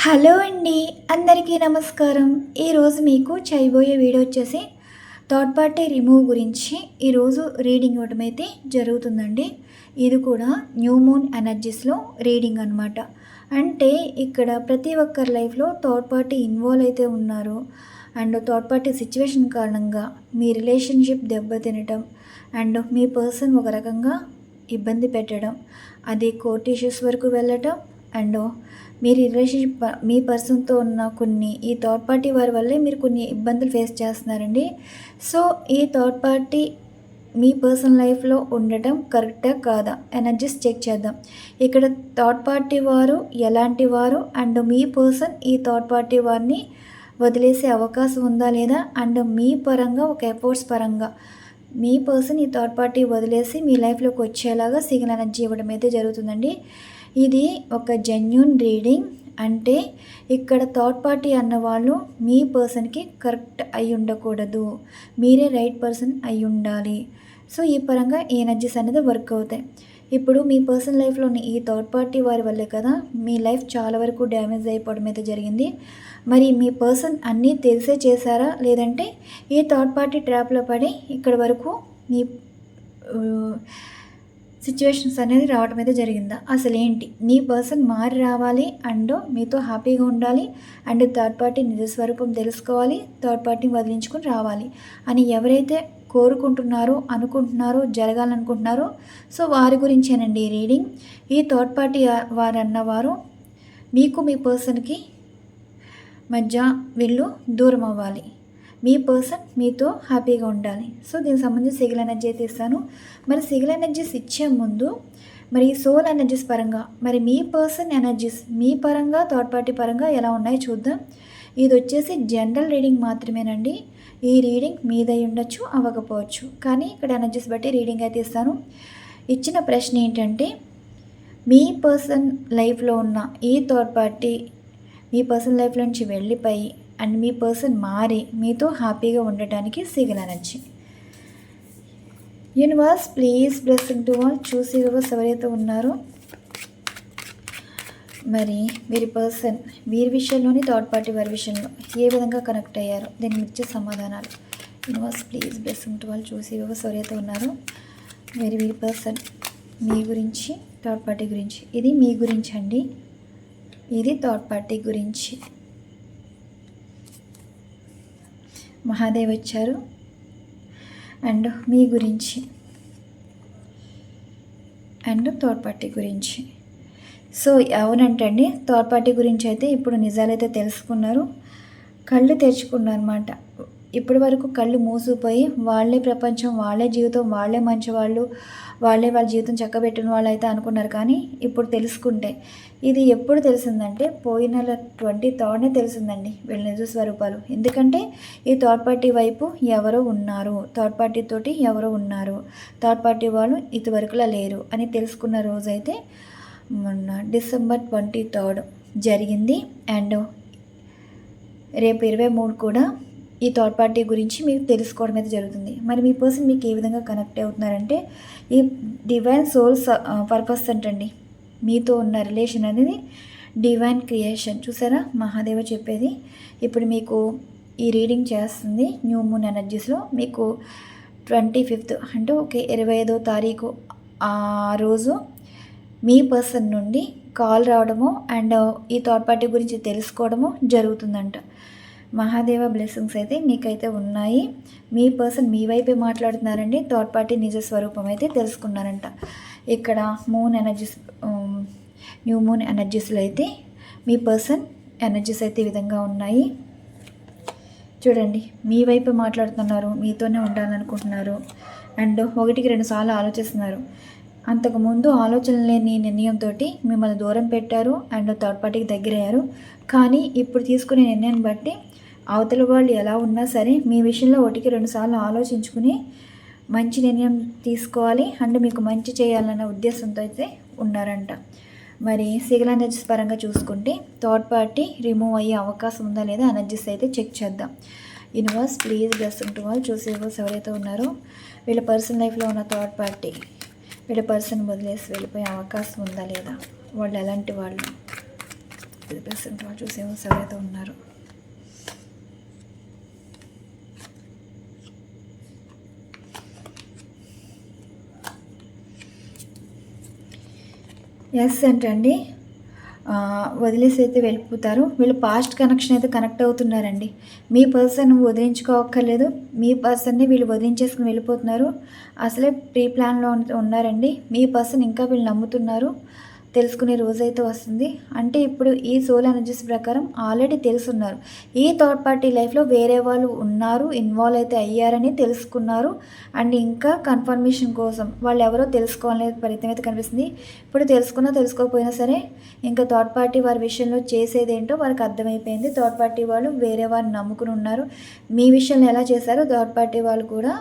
Hello అండి అందరికీ నమస్కారం. ఈరోజు మీకు చేయబోయే వీడియో వచ్చేసి థర్డ్ పార్టీ రిమూవ్ గురించి. ఈరోజు రీడింగ్ ఇవ్వడం అయితే జరుగుతుందండి. ఇది కూడా న్యూ మూన్ ఎనర్జీస్లో రీడింగ్ అనమాట అంటే ఇక్కడ ప్రతి ఒక్కరి లైఫ్లో థర్డ్ పార్టీ ఇన్వాల్వ్ అయితే ఉన్నారు. అండ్ థర్డ్ పార్టీ సిచ్యువేషన్ కారణంగా మీ రిలేషన్షిప్ దెబ్బతినటం అండ్ మీ పర్సన్ ఒక రకంగా ఇబ్బంది పెట్టడం. అది కోర్ట్ ఇష్యూస్ వరకు వెళ్ళటం అండ్ మీరు రిలేషన్షిప్ మీ పర్సన్తో ఉన్న కొన్ని ఈ థర్డ్ పార్టీ వారి వల్లే మీరు కొన్ని ఇబ్బందులు ఫేస్ చేస్తున్నారండి. సో ఈ థర్డ్ పార్టీ మీ పర్సనల్ లైఫ్లో ఉండటం కరెక్టా కాదా? ఎనర్జీస్ చెక్ చేద్దాం. ఇక్కడ థర్డ్ పార్టీ వారు ఎలాంటి వారు? అండ్ మీ పర్సన్ ఈ థర్డ్ పార్టీ వారిని వదిలేసే అవకాశం ఉందా లేదా? అండ్ మీ పరంగా ఒక ఎఫర్ట్స్ పరంగా మీ పర్సన్ ఈ థర్డ్ పార్టీ వదిలేసి మీ లైఫ్లోకి వచ్చేలాగా సిగ్నల్ ఎనర్జీ ఇవ్వడం అయితే జరుగుతుందండి. ఇది ఒక జెన్యున్ రీడింగ్ అంటే ఇక్కడ థర్డ్ పార్టీ అన్నవాళ్ళు మీ పర్సన్కి కరెక్ట్ అయి ఉండకూడదు. మీరే రైట్ పర్సన్ అయి ఉండాలి. సో ఈ పరంగా ఈ ఎనర్జీస్ అనేది వర్క్ అవుతాయి. ఇప్పుడు మీ పర్సనల్ లైఫ్లోని ఈ థర్డ్ పార్టీ వారి వల్లే కదా మీ లైఫ్ చాలా వరకు డ్యామేజ్ అయిపోవడం అయితే జరిగింది. మరి మీ పర్సన్ అన్నీ తెలిసే చేశారా? లేదంటే ఈ థర్డ్ పార్టీ ట్రాప్లో పడి ఇక్కడ వరకు మీ సిచ్యువేషన్స్ అనేది రావడం అయితే జరిగిందా. అసలు ఏంటి నీ పర్సన్ మారి రావాలి అండ్ మీతో హ్యాపీగా ఉండాలి అండ్ థర్డ్ పార్టీ నిజస్వరూపం తెలుసుకోవాలి థర్డ్ పార్టీని వదిలించుకుని రావాలి అని ఎవరైతే కోరుకుంటున్నారో అనుకుంటున్నారో జరగాలనుకుంటున్నారో సో వారి గురించేనండి ఈ రీడింగ్. ఈ థర్డ్ పార్టీ వారు అన్నవారు మీకు మీ పర్సన్కి మధ్య వీళ్ళు దూరం అవ్వాలి. మీ పర్సన్ మీతో హ్యాపీగా ఉండాలి. సో దీనికి సంబంధించి సిగిల్ ఎనర్జీ అయితే ఇస్తాను మరి సిగిల్ ఎనర్జీస్ ఇచ్చే ముందు మరి సోల్ ఎనర్జీస్ పరంగా మరి మీ పర్సన్ ఎనర్జీస్ మీ పరంగా థర్డ్ పార్టీ పరంగా ఎలా ఉన్నాయో చూద్దాం. ఇది వచ్చేసి జనరల్ రీడింగ్ మాత్రమేనండి. ఈ రీడింగ్ మీదై ఉండొచ్చు అవ్వకపోవచ్చు. కానీ ఇక్కడ ఎనర్జీస్ బట్టి రీడింగ్ అయితే ఇస్తాను ఇచ్చిన ప్రశ్న ఏంటంటే మీ పర్సన్ లైఫ్లో ఉన్న ఈ థర్డ్ పార్టీ మీ పర్సన్ లైఫ్లో నుంచి వెళ్ళిపోయి అండ్ మీ పర్సన్ మారి మీతో హ్యాపీగా ఉండటానికి sigil universe please blessing to all. చూసి ఎవరైతే ఉన్నారో. మరి వీరి పర్సన్ వీరి విషయంలోని థర్డ్ పార్టీ వారి విషయంలో ఏ విధంగా కనెక్ట్ అయ్యారు దీన్ని ఇచ్చే సమాధానాలు. Universe please blessing to all. చూసి ఎవరైతే ఉన్నారో. మరి వీరి పర్సన్ మీ గురించి థర్డ్ పార్టీ గురించి. ఇది మీ గురించి అండి. ఇది థర్డ్ పార్టీ గురించి. మహాదేవ్ వచ్చారు అండ్ మీ గురించి. అండ్ థర్డ్ పార్టీ గురించి. సో అవునంటండి థర్డ్ పార్టీ గురించి అయితే ఇప్పుడు నిజాలైతే తెలుసుకున్నారు. కళ్ళు తెరుచుకున్నారు అనమాట ఇప్పటి వరకు కళ్ళు మూసిపోయి వాళ్ళే ప్రపంచం వాళ్ళే జీవితం వాళ్ళే మంచి వాళ్ళు వాళ్ళే వాళ్ళ జీవితం చక్కబెట్టిన వాళ్ళు అయితే అనుకున్నారు. కానీ ఇప్పుడు తెలుసుకుంటే ఇది ఎప్పుడు తెలిసిందంటే పోయిన నెల ట్వంటీ థర్డ్నే తెలిసిందండి వీళ్ళ నిజ స్వరూపాలు. ఎందుకంటే ఈ థర్డ్ పార్టీ వైపు ఎవరో ఉన్నారు థర్డ్ పార్టీ తోటి ఎవరో ఉన్నారు థర్డ్ పార్టీ వాళ్ళు ఇదివరకులా లేరు అని తెలుసుకున్న రోజైతే మొన్న డిసెంబర్ ట్వంటీ థర్డ్ జరిగింది. అండ్ రేపు ఇరవై మూడు కూడా ఈ థర్డ్ పార్టీ గురించి మీకు తెలుసుకోవడం అయితే జరుగుతుంది. మరి మీ పర్సన్ మీకు ఏ విధంగా కనెక్ట్ అవుతున్నారంటే ఈ డివైన్ సోల్స్ పర్పస్ అంటండి. మీతో ఉన్న రిలేషన్ అనేది డివైన్ క్రియేషన్. చూసారా? మహాదేవ చెప్పేది. ఇప్పుడు మీకు ఈ రీడింగ్ చేస్తుంది న్యూ మూన్ ఎనర్జీస్లో. మీకు ట్వంటీ ఫిఫ్త్ అంటే ఓకే ఇరవై ఐదో తారీఖు ఆ రోజు మీ పర్సన్ నుండి కాల్ రావడము అండ్ ఈ థర్డ్ పార్టీ గురించి తెలుసుకోవడము జరుగుతుందంట. మహాదేవ బ్లెస్సింగ్స్ అయితే మీకైతే ఉన్నాయి. మీ పర్సన్ మీ వైపే మాట్లాడుతున్నారండి. థర్డ్ పార్టీ నిజ స్వరూపం అయితే తెలుసుకున్నారంట. ఇక్కడ మూన్ ఎనర్జీస్ న్యూ మూన్ ఎనర్జీస్లో అయితే మీ పర్సన్ ఎనర్జీస్ అయితే ఈ విధంగా ఉన్నాయి. చూడండి మీ వైపు మాట్లాడుతున్నారు మీతోనే ఉండాలనుకుంటున్నారు. అండ్ ఒకటికి రెండు సార్లు ఆలోచిస్తున్నారు. అంతకుముందు ఆలోచన లేని నిర్ణయంతో మిమ్మల్ని దూరం పెట్టారు అండ్ థర్డ్ పార్టీకి దగ్గరయ్యారు. కానీ ఇప్పుడు తీసుకునే నిర్ణయం బట్టి అవతల వాళ్ళు ఎలా ఉన్నా సరే మీ విషయంలో ఒకటికి రెండుసార్లు ఆలోచించుకుని మంచి నిర్ణయం తీసుకోవాలి. అండ్ మీకు మంచి చేయాలన్న ఉద్దేశంతో అయితే ఉన్నారంట. మరి సిగల్ ఎనర్జీస్ పరంగా చూసుకుంటే థర్డ్ పార్టీ రిమూవ్ అయ్యే అవకాశం ఉందా లేదా ఎనర్జీస్ అయితే చెక్ చేద్దాం. యూనివర్స్ ప్లీజ్ బ్లెస్సింగ్ టు వాళ్ళు చూసే ఎవరైతే ఉన్నారో వీళ్ళ పర్సనల్ లైఫ్లో ఉన్న థర్డ్ పార్టీ వీళ్ళ పర్సన్ వదిలేసి వెళ్ళిపోయే అవకాశం ఉందా లేదా? వాళ్ళు ఎలాంటి వాళ్ళు? ప్రెసెంట్ వాళ్ళు చూసే ఎవరైతే ఉన్నారు. ఎస్ ఏంటండి? ఆ, వదిలేసి అయితే వెళ్ళిపోతారు. వీళ్ళు పాస్ట్ కనెక్షన్ అయితే కనెక్ట్ అవుతున్నారండి. మీ పర్సన్ వదిలించుకోవక్కర్లేదు మీ పర్సన్ని వీళ్ళు వదిలించేసుకుని వెళ్ళిపోతున్నారు. అసలే ప్రీ ప్లాన్లో ఉన్నారండి. మీ పర్సన్ ఇంకా వీళ్ళు నమ్ముతున్నారు. తెలుసుకునే రోజైతే వస్తుంది. అంటే ఇప్పుడు ఈ సోల్ ఎనర్జీస్ ప్రకారం ఆల్రెడీ తెలుసున్నారు. ఈ థర్డ్ పార్టీ లైఫ్లో వేరే వాళ్ళు ఉన్నారు ఇన్వాల్వ్ అయితే అయ్యారని తెలుసుకున్నారు. అండ్ ఇంకా కన్ఫర్మేషన్ కోసం వాళ్ళు ఎవరో తెలుసుకోవాలనే ప్రయత్నం అయితే కనిపిస్తుంది. ఇప్పుడు తెలుసుకున్నా తెలుసుకోకపోయినా సరే ఇంకా థర్డ్ పార్టీ వారి విషయంలో చేసేది ఏంటో వారికి అర్థమైపోయింది. థర్డ్ పార్టీ వాళ్ళు వేరే వారిని నమ్ముకుని ఉన్నారు. మీ విషయంలో ఎలా చేశారో థర్డ్ పార్టీ వాళ్ళు కూడా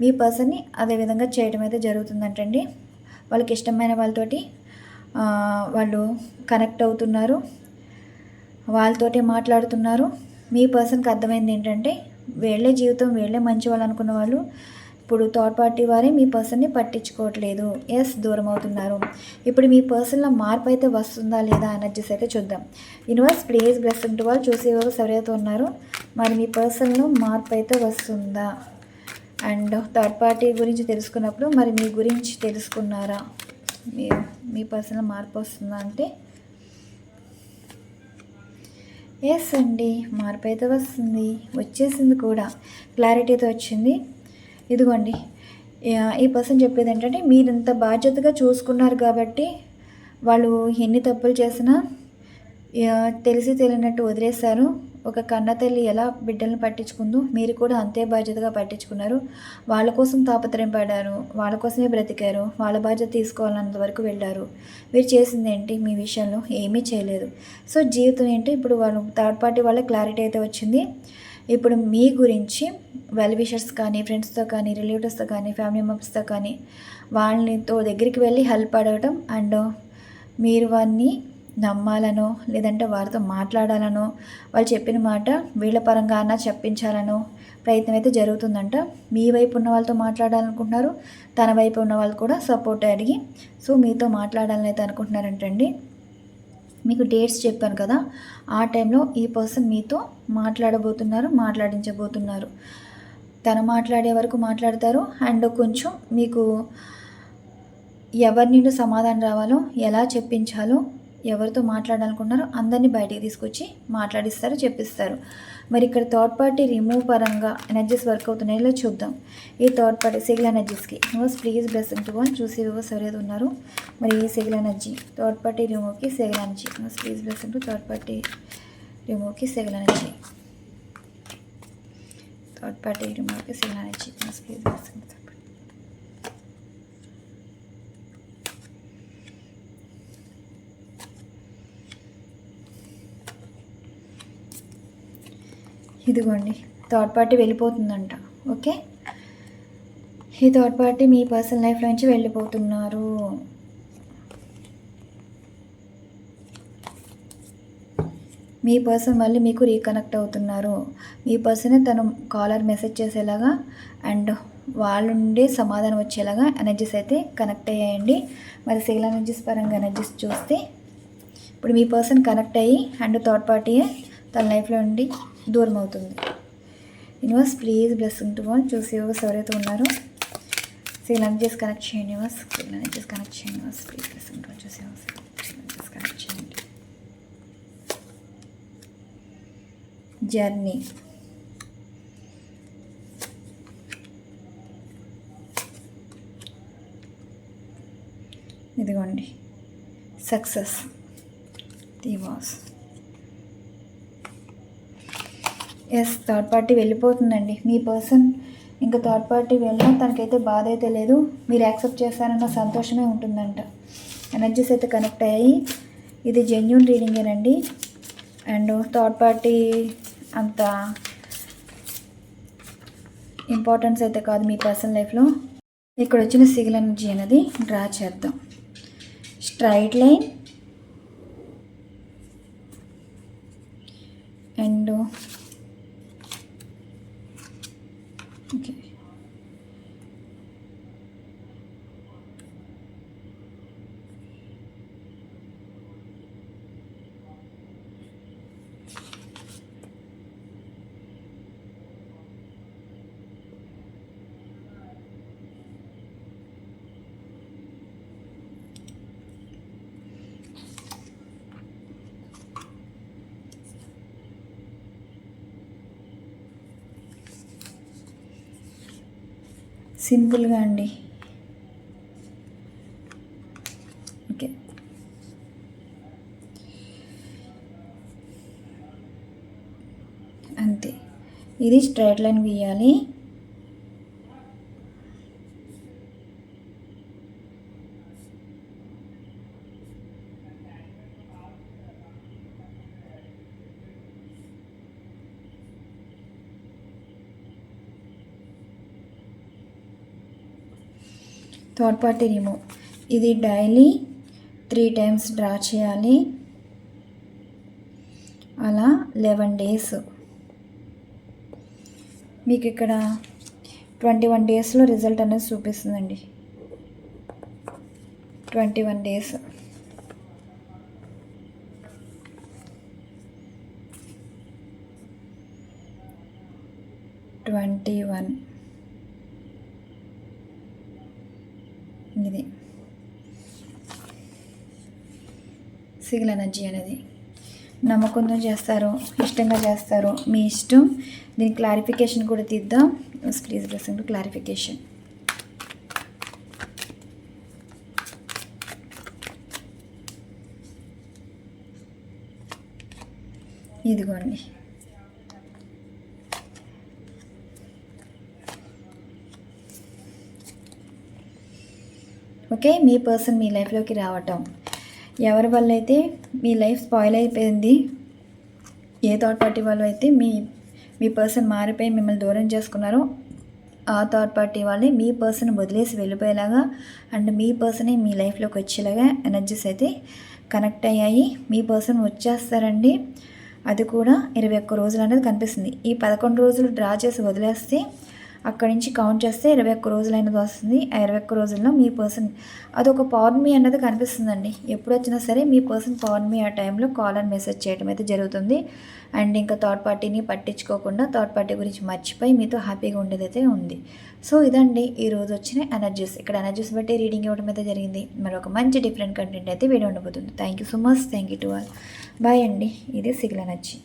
మీ పర్సన్ని అదే విధంగా చేయడం అయితే జరుగుతుందంటండి. వాళ్ళకి ఇష్టమైన వాళ్ళతోటి వాళ్ళు కనెక్ట్ అవుతున్నారు. వాళ్ళతోటే మాట్లాడుతున్నారు. మీ పర్సన్కి అర్థమైంది ఏంటంటే వీళ్ళే జీవితం వీళ్ళే మంచి వాళ్ళు అనుకున్న వాళ్ళు ఇప్పుడు థర్డ్ పార్టీ వారే మీ పర్సన్ని పట్టించుకోవట్లేదు. ఎస్ దూరం అవుతున్నారు. ఇప్పుడు మీ పర్సన్లో మార్పు అయితే వస్తుందా లేదా ఎనర్జీస్ అయితే చూద్దాం. యూనివర్స్ ప్లీజ్ బ్లెస్సింగ్ టు వాళ్ళు చూసేవారు ఎవరైతే ఉన్నారు మరి మీ పర్సన్లో మార్పు అయితే వస్తుందా? అండ్ థర్డ్ పార్టీ గురించి తెలుసుకున్నప్పుడు మరి మీ గురించి తెలుసుకున్నారా? మీ మీ పర్సనల్ మార్పు వస్తుందా అంటే? ఎస్ అండి మార్పు అయితే వస్తుంది. వచ్చేసింది కూడా. క్లారిటీతో వచ్చింది. ఇదిగోండి. ఈ పర్సన్ చెప్పేది ఏంటంటే మీరు ఇంత బాధ్యతగా చూసుకున్నారు కాబట్టి వాళ్ళు ఎన్ని తప్పులు చేసినా తెలిసి తెలియనట్టు వదిలేశారు. ఒక కన్న తల్లి ఎలా బిడ్డలను పట్టించుకుందో మీరు కూడా అంతే బాధ్యతగా పట్టించుకున్నారు. వాళ్ళ కోసం తాపత్రయం పడ్డారు వాళ్ళ కోసమే బ్రతికారు వాళ్ళ బాధ్యత తీసుకోవాలన్నంత వరకు వెళ్ళారు. మీరు చేసింది ఏంటి? మీ విషయంలో ఏమీ చేయలేదు. సో జీవితం ఏంటి? ఇప్పుడు వాళ్ళు థర్డ్ పార్టీ వాళ్ళ క్లారిటీ అయితే వచ్చింది. ఇప్పుడు మీ గురించి వెల్ విషర్స్ కానీ ఫ్రెండ్స్తో కానీ రిలేటివ్స్తో కానీ ఫ్యామిలీ మెంబర్స్తో కానీ వాళ్ళనితో దగ్గరికి వెళ్ళి హెల్ప్ అడగటం అండ్ మీరు వారిని నమ్మాలనో లేదంటే వారితో మాట్లాడాలనో వాళ్ళు చెప్పిన మాట వీళ్ళ పరంగా అన్నా చెప్పించాలనో ప్రయత్నం అయితే జరుగుతుందంట. మీ వైపు ఉన్న వాళ్ళతో మాట్లాడాలనుకుంటున్నారు తన వైపు ఉన్న వాళ్ళు కూడా సపోర్ట్ అడిగి సో మీతో మాట్లాడాలని అయితే అనుకుంటున్నారంటండి. మీకు డేట్స్ చెప్పాను కదా ఆ టైంలో ఈ పర్సన్ మీతో మాట్లాడబోతున్నారు మాట్లాడించబోతున్నారు. తను మాట్లాడే వరకు మాట్లాడతారు. అండ్ కొంచెం మీకు ఎవరి నుండి సమాధానం రావాలో ఎలా చెప్పించాలో ఎవరితో మాట్లాడాలనుకున్నారో అందరినీ బయటికి తీసుకొచ్చి మాట్లాడిస్తారు చెప్పిస్తారు. మరి ఇక్కడ థర్డ్ పార్టీ రిమూవ్ పరంగా ఎనర్జీస్ వర్క్ అవుతున్నాయో. చూద్దాం. ఈ third party sigil ఎనర్జీస్కి universe please blessing to one చూసి యూనివర్స్ ఎవరైతే ఉన్నారు మరి ఈ sigil energy third party రిమూవ్కి sigil energy universe please blessing to third party రిమూవ్కి sigil energy third party రిమూవ్కి sigil energy universe please blessing ఇదిగోండి third party వెళ్ళిపోతుందంట okay? ఈ third party మీ personal life నుంచి వెళ్ళిపోతున్నారు. మీ పర్సన్ మళ్ళీ మీకు రీకనెక్ట్ అవుతున్నారు. మీ పర్సనే తను కాలర్ మెసేజ్ చేసేలాగా అండ్ వాళ్ళుండే సమాధానం వచ్చేలాగా ఎనర్జీస్ అయితే కనెక్ట్ అయ్యాయండి. మరి సేల్ ఎనర్జీస్ పరంగా ఎనర్జీస్ చూస్తే ఇప్పుడు మీ పర్సన్ కనెక్ట్ అయ్యి అండ్ థర్డ్ పార్టీయే తన లైఫ్లో ఉండి దూరం అవుతుంది universe please blessing to one చూసి యూనివర్స్ ఎవరైతే ఉన్నారో సిగిల్ చేసి కనెక్ట్ చేయండి యూనివర్స్ సిగిల్ చేసి కనెక్ట్ చేయండి universe please blessing to one చూసి యూనివర్స్ సిగిల్ కనెక్ట్ చేయండి జర్నీ ఇదిగోండి. Success the was yes third party వెళ్ళిపోతుందండి. మీ పర్సన్ ఇంకా థర్డ్ పార్టీ వెళ్ళినా తనకైతే బాధ అయితే లేదు. మీరు యాక్సెప్ట్ చేస్తారన్న సంతోషమే ఉంటుందంట. ఎనర్జీస్ అయితే కనెక్ట్ అయ్యాయి. ఇది జెన్యున్ రీడింగేనండి అండ్ థర్డ్ పార్టీ అంత ఇంపార్టెన్స్ అయితే కాదు మీ పర్సనల్ లైఫ్లో ఇక్కడ వచ్చిన సిగిల్ ఎనర్జీ అనేది డ్రా చేద్దాం. స్ట్రైట్ లైన్ అండ్ ఓకే సింపుల్గా అండి. ఓకే. అంతే. ఇది స్ట్రైట్ లైన్ గీయాలి. థర్డ్ పార్టీ రిమూవ్ ఇది డైలీ త్రీ టైమ్స్ డ్రా చేయాలి. అలా లెవెన్ డేస్. మీకు ఇక్కడ ట్వంటీ వన్ డేస్లో రిజల్ట్ అనేది చూపిస్తుందండి. Twenty one days. Twenty one. ఇది సిగిల్ ఎనర్జీ అనేది నమ్మకంతో చేస్తారు ఇష్టంగా చేస్తారు మీ ఇష్టం. దీని క్లారిఫికేషన్ కూడా తీద్దాం. ప్లీజ్ బ్లెస్సింగ్ క్లారిఫికేషన్ ఇదిగోండి. ఓకే? మీ పర్సన్ మీ లైఫ్లోకి రావటం. ఎవరి వల్ల అయితే మీ లైఫ్ స్పాయిల్ అయిపోయింది ఏ థర్డ్ పార్టీ వాళ్ళు అయితే మీ మీ పర్సన్ మారిపోయి మిమ్మల్ని దూరం చేసుకున్నారో ఆ థర్డ్ పార్టీ వాళ్ళే మీ పర్సన్ వదిలేసి వెళ్ళిపోయేలాగా అండ్ మీ పర్సనే మీ లైఫ్లోకి వచ్చేలాగా ఎనర్జీస్ అయితే కనెక్ట్ అయ్యాయి. మీ పర్సన్ వచ్చేస్తారండి. అది కూడా ఇరవై ఒక్క రోజులు అనేది కనిపిస్తుంది. ఈ పదకొండు రోజులు డ్రా చేసి వదిలేస్తే అక్కడి నుంచి కౌంట్ చేస్తే ఇరవై ఒక్క రోజులు అనేది వస్తుంది. ఆ ఇరవై ఒక్క రోజుల్లో మీ పర్సన్ అదొక పౌర్ణమి అన్నది కనిపిస్తుందండి. ఎప్పుడు వచ్చినా సరే మీ పర్సన్ పౌర్ణమి ఆ టైంలో కాల్ అండ్ మెసేజ్ చేయడం అయితే జరుగుతుంది. అండ్ ఇంకా థర్డ్ పార్టీని పట్టించుకోకుండా థర్డ్ పార్టీ గురించి మర్చిపోయి మీతో హ్యాపీగా ఉండేదైతే ఉంది. సో ఇదండి ఈ రోజు వచ్చిన ఎనర్జీస్ ఇక్కడ ఎనర్జీస్ బట్టి రీడింగ్ ఇవ్వడం అయితే జరిగింది. మరి ఒక మంచి డిఫరెంట్ కంటెంట్ అయితే వీడియో ఉండబోతుంది. Thank you so much thank you to all bye అండి. ఇది సిగిల్ ఎనర్జీ